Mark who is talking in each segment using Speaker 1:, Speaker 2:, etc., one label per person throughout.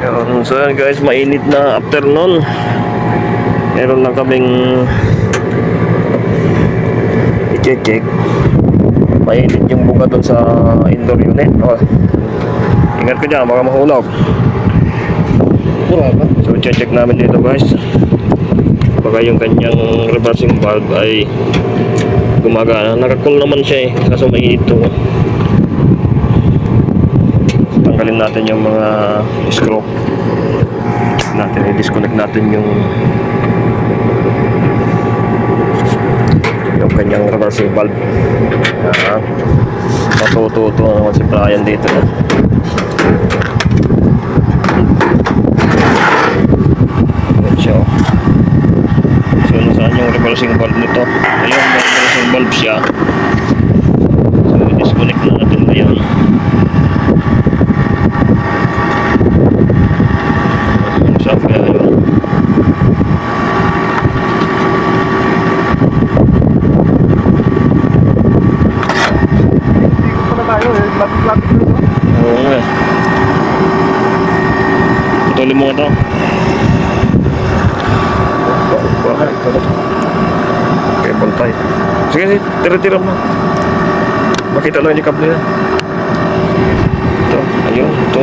Speaker 1: Yun, so yan guys, mainit na afternoon. Meron lang kaming i-check. Mainit yung buka doon sa indoor unit. Oh. Ingat ka dyan, baka mahulog. So check namin dito guys. Baka yung kanyang reversing valve ay gumagana. Nakakool naman siya eh. Kaso mainit to. Natin yung mga screw. Natin. I-disconnect natin yung yung kanyang reversing valve. Ah, matututo naman si Brian dito. Eh. Ayan siya oh. So nasaan yung reversing valve nito? Ayun, may reversing valve siya. So disconnect na natin ngayon. Saan kaya yun?
Speaker 2: Ikot pa na tayo eh. Lapit-lapit dito.
Speaker 1: Oo nga eh. Putulin mo ito. Okay, pantay. Sige, sige. Tira-tira mo. Makita lang yung kable na. Ito. Ayun. Ito.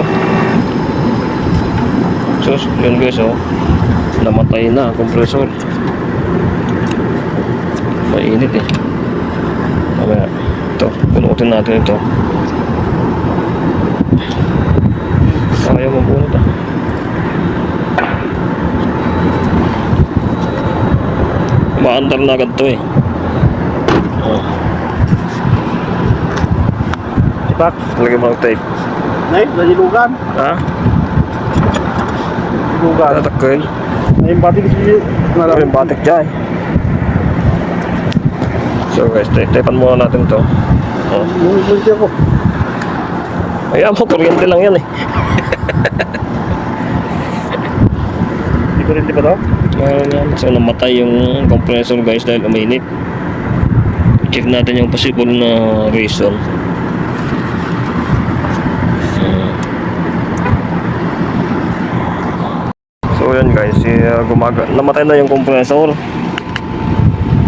Speaker 1: So, yun guys, oh. Namatay na compressor. Mainit eh. Mamaya. Ito. Punutin natin ito. Ayaw mo bunot ah. Maandar na agad to eh. Oh.
Speaker 2: Sipak.
Speaker 1: Lagyan mo ng tape.
Speaker 2: Nay, nalilugan.
Speaker 1: Ha?
Speaker 2: Nalilugan.
Speaker 1: Tatakil.
Speaker 2: Nay, yung batik kasi
Speaker 1: Ano yung batik dyan? So guys, tape tapean muna natin to. Oh.
Speaker 2: Multi ako.
Speaker 1: Ayan mo, kuryente lang yan eh.
Speaker 2: Hindi ko rin di ba to?
Speaker 1: Meron yan. So namatay yung compressor guys dahil uminit. Check natin yung possible na reason. So yan guys, uh, gumaga namatay na yung compressor.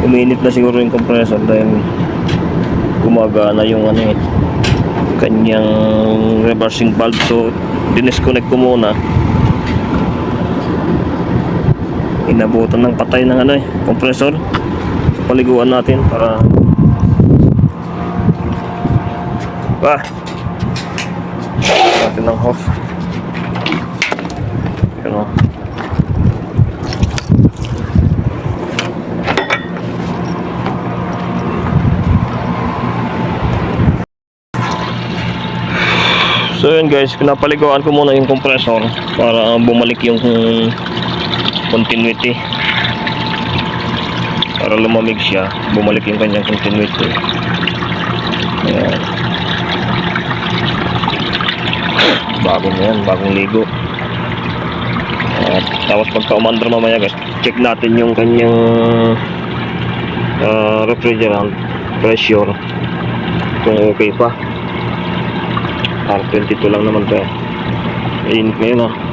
Speaker 1: Uminit na siguro yung compressor dahil gumagana yung ano eh kanyang reversing valve so dinisconnect ko muna inabutan ng patay ng ano eh, compressor. So, paliguan natin para Ah. Natin ng hose. Yun. So yun guys, pinapaliguan ko muna yung compressor para bumalik yung continuity. Para lumamig siya bumalik yung kanyang continuity. Ayan. Bagong yan bagong ligo. At tapos pagka umandar mamaya guys. Check natin yung kanyang ah, refrigerant pressure. Kung okay pa. R22 lang naman to eh. Init ngayon ah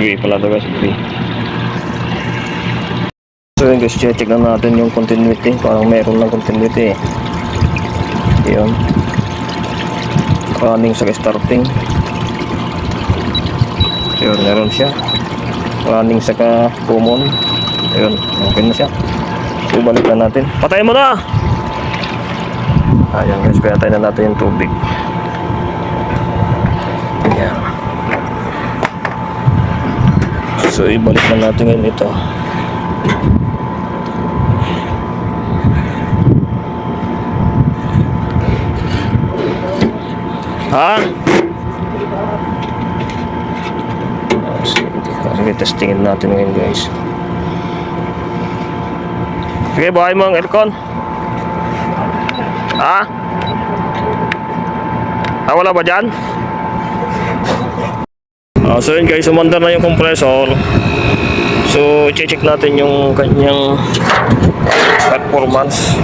Speaker 1: Gray pala daw gray. So yun guys, check natin yung continuity. Parang meron lang continuity eh. Yun. Running sa starting. Yun, meron siya. Running sa common. Yun, okay na siya. So balik na natin. Patayin mo na! Ayan guys, pinatay na natin yung tubig. Ayan. So ibalik na natin ngayon ito. Ha? Sige, sige, testingin natin ngayon guys. Sige, buhay mo ang aircon. Ha? Ah, wala ba dyan? uh, so yun guys umandar na yung compressor so check natin yung kanyang performance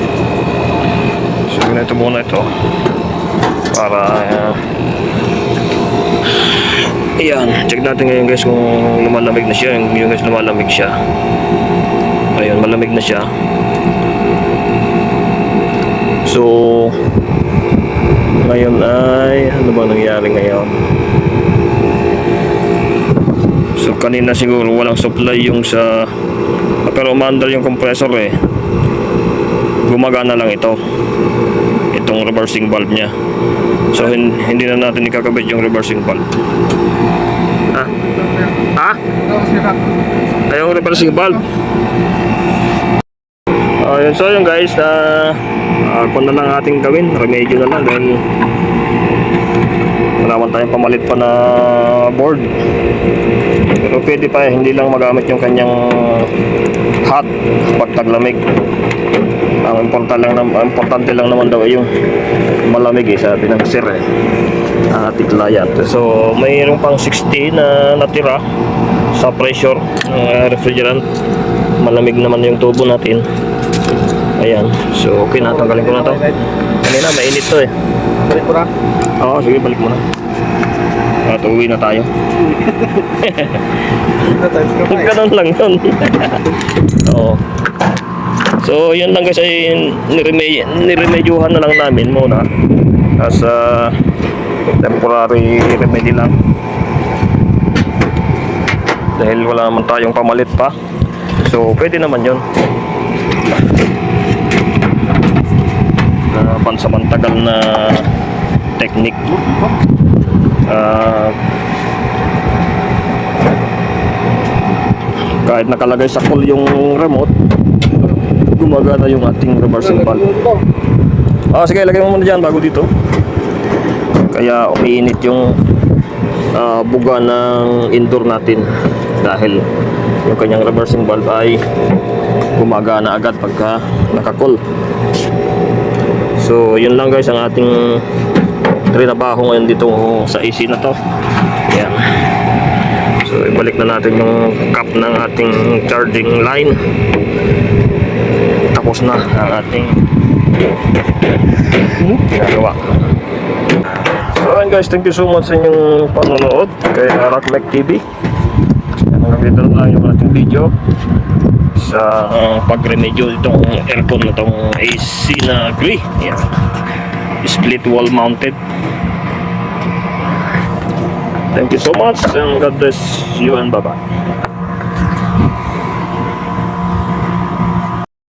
Speaker 1: so ganito muna ito para uh, Ayan, check natin ngayon guys kung lumalamig na siya. Yung, yung guys lumalamig siya. Ayun, malamig na siya. So, kanina siguro walang supply yung sa, pero umandar yung compressor eh. Gumagana lang ito. Itong reversing valve niya. So, hin- hindi na natin ikakabit yung reversing valve. Ha? Ha? Ayaw reversing valve. Ayun, so yun guys, uh, uh, kung na lang ating gawin, remedyo na lang dahil wala tayong pamalit pa na board. Pero pwede pa, hindi lang magamit yung kanyang hot pag taglamig. Ang importante lang, ang importante lang naman daw ay yung malamig eh, sabi ng sir eh. Ating client. So, mayroon pang 60 na natira sa pressure ng uh, refrigerant. Malamig naman yung tubo natin. Ayan. So, okay na. Tanggalin ko na to. Kanina, mainit to eh.
Speaker 2: Balik ko na.
Speaker 1: Oo, sige, balik mo na. At uwi na tayo.
Speaker 2: Eh.
Speaker 1: Ganun lang yun. Oo. So, yun lang guys ay niremedy, niremedyuhan na lang namin muna as a temporary remedy lang. Dahil wala naman tayong pamalit pa. So, pwede naman yun. Pansamantagal na technique. Ah, kahit nakalagay sa cool yung remote, gumagana yung ating reversing valve. Ah, sige, lagay mo muna dyan bago dito. Kaya umiinit yung ah, buga ng indoor natin dahil yung kanyang reversing valve ay gumagana agad pagka naka-cool. So, yun lang guys ang ating trinabaho ngayon dito sa AC na to. Yan. So, ibalik na natin yung cap ng ating charging line. Tapos na ang ating ginagawa. So, ayun guys, thank you so much sa inyong panonood kay Rockmec TV. Yan, hanggang dito na yung ating video sa uh, pag-remedyo itong aircon na itong AC na gray. Yan. Split wall mounted. Thank you so much and God bless you and bye-bye.